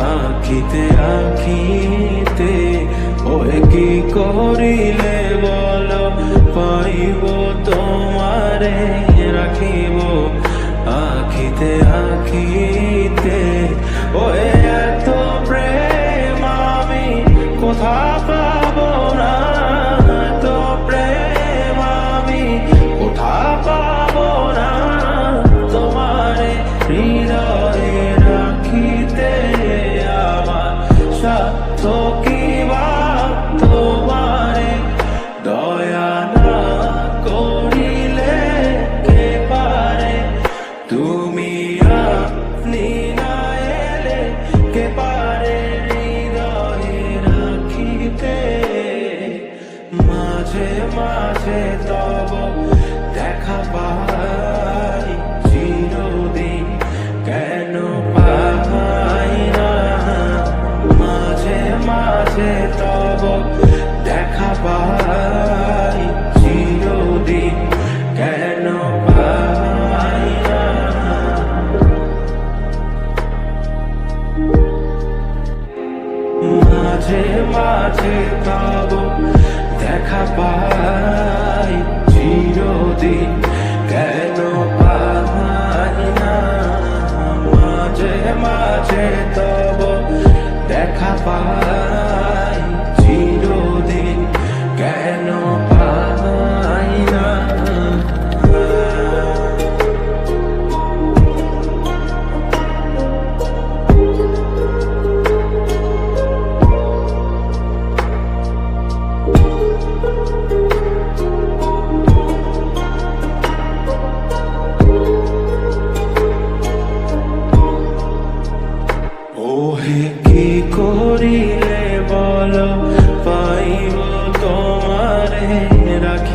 আখিতে ওই কি করিলে বল? পাইব তোমারে রাখিব। আখিতে আখিতে তুমি আপনি না এলে কে পারে হৃদয়ে রাখিতে? মাঝে মাঝে তব তব দেখা পাই